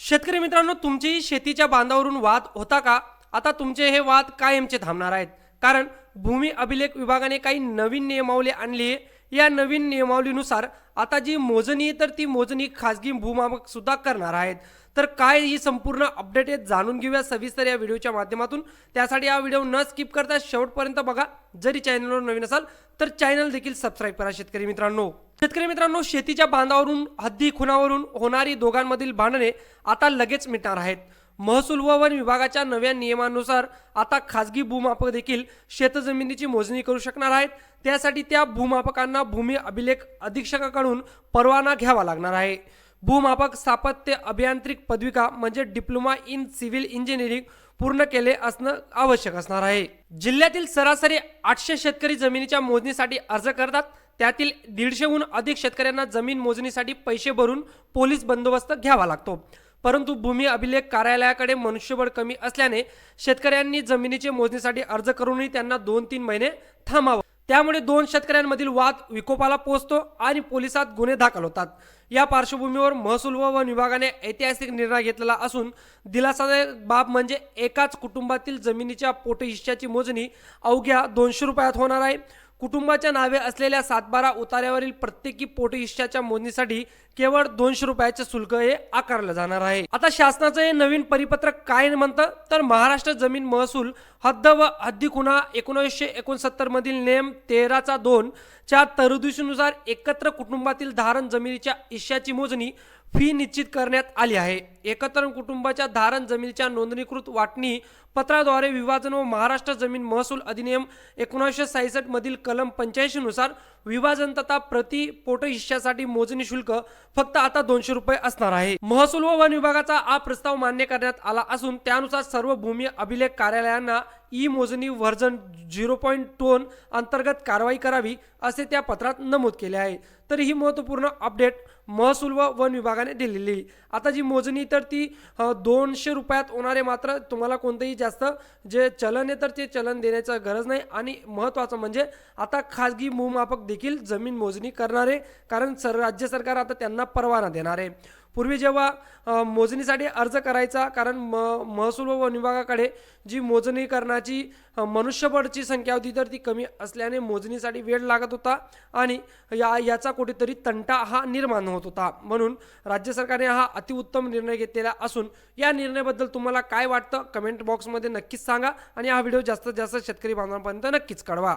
शेतकरी मित्रांनो तुमची शेतीच्या बांधावरून वाद होता का? आता तुमचे हे वाद कायमचे थांबणार आहेत. कारण भूमी अभिलेख विभागाने काही नवीन नियमावली आणली आहे. या नवीन नियमावलीनुसार आता जी मोजणी तर ती मोजणी खाजगी भूमापक सुद्धा करणार आहेत. तर काय ही संपूर्ण अपडेट आहे जाणून घेऊया सविस्तर या व्हिडिओच्या माध्यमातून. त्यासाठी हा व्हिडिओ न स्किप करता शेवटपर्यंत बघा. जरी चॅनलवर नवीन असाल तर चॅनल देखील सबस्क्राईब करा शेतकरी मित्रांनो. शेतकरी मित्रांनो शेतीच्या बांधावरून हद्दी खुनावरून होणारी दोघांमधील भांडणे आता लगेच मिटणार आहेत. महसूल व वन विभागाच्या नव्या नियमानुसार आता खाजगी भूमापक देखील शेतजमिनीची मोजणी करू शकणार आहेत. त्यासाठी त्या भूमापकांना भूमी अभिलेख अधीक्षकाकडून परवाना घ्यावा लागणार आहे. भूमापक स्थापत्य अभियांत्रिक पदविका म्हणजे डिप्लोमा इन सिव्हिल इंजिनिअरिंग पूर्ण केले असणं आवश्यक असणार आहे. जिल्ह्यातील सरासरी आठशे शेतकरी जमिनीच्या मोजणीसाठी अर्ज करतात. त्यातील दीडशेहून अधिक शेतकऱ्यांना जमीन मोजणीसाठी पैसे भरून पोलीस बंदोबस्त घ्यावा लागतो. परंतु भूमी अभिलेख कार्यालयाकडे मनुष्यबळ कमी असल्याने शेतकऱ्यांनी जमिनीचे मोजणीसाठी अर्ज करूनही त्यांना दोन तीन महिने थांबावं. त्यामुळे दोन शेतकऱ्यांमधील वाद विकोपाला पोहोचतो आणि पोलिसात गुन्हे दाखल होतात. या पार्श्वभूमीवर महसूल व वन विभागाने ऐतिहासिक निर्णय घेतलेला असून दिलासादायक बाब म्हणजे एकाच कुटुंबातील जमिनीच्या पोटहिश्श्याची मोजणी अवघ्या दोनशे रुपयात होणार आहे. कुटुंबाच्या नावे असलेल्या सातबारा उतार्यावरील प्रत्येकी पोटहिश्श्याच्या मोजणीसाठी केवळ दोनशे रुपयाचे शुल्क हे आकारलं जाणार आहे. आता शासनाचं हे नवीन परिपत्रक काय म्हणतं? तर महाराष्ट्र जमीन महसूल हद्द व हद्दी गुन्हा एकोणीसशे एकोणसत्तरमधील नियम तेराचा दोन च्या तरतुदीनुसार एकत्र कुटुंबातील धारण जमिनीच्या हिश्श्याची मोजणी फी निश्चित करण्यात आली आहे. एकत्र कुटुंबाच्या धारण जमिनीच्या नोंदणीकृत वाटणी पत्राद्वारे विभाजन व महाराष्ट्र जमीन महसूल अधिनियम एकोणीसशे सहासष्टमधील कलम पंच्याऐंशीनुसार विभाजन तथा प्रति पोट हिश्श्यासाठी मोजणी शुल्क फक्त आता दोनशे रुपये असणार आहे. महसूल व वन विभागाचा हा प्रस्ताव मान्य करण्यात आला असून त्यानुसार सर्व भूमी अभिलेख कार्यालयांना out ई मोजणी व्हर्जन झिरो पॉईंट दोन अंतर्गत कारवाई करावी असे त्या पत्रात नमूद केले आहे. तर ही महत्त्वपूर्ण अपडेट महसूल व वन विभागाने दिलेली. आहे. आता जी मोजणी तर ती दोनशे रुपयात होणारे मात्र तुम्हाला कोणतंही जास्त जे चलन आहे तर ते चलन देण्याचं गरज नाही. आणि महत्त्वाचं म्हणजे आता खाजगी भूमापक देखील जमीन मोजणी करणार आहे कारण सर राज्य सरकार आता त्यांना परवाना देणार आहे. पूर्वी जेव्हा मोजणीसाठी अर्ज करायचा कारण म महसूल व वन विभागाकडे जी मोजणी करणार अ, मनुष्यबळची संख्या होती तर ती कमी असल्याने मोजणीसाठी वेळ लागत होता आणि या याचा कुठेतरी तंटा हा निर्माण होत होता. म्हणून राज्य सरकारने हा अतिउत्तम निर्णय घेतलेला असून या निर्णयाबद्दल तुम्हाला काय वाटतं? कमेंट बॉक्समध्ये नक्कीच सांगा आणि हा व्हिडिओ जास्तीत जास्त शेतकरी बांधवांपर्यंत नक्कीच कळवा.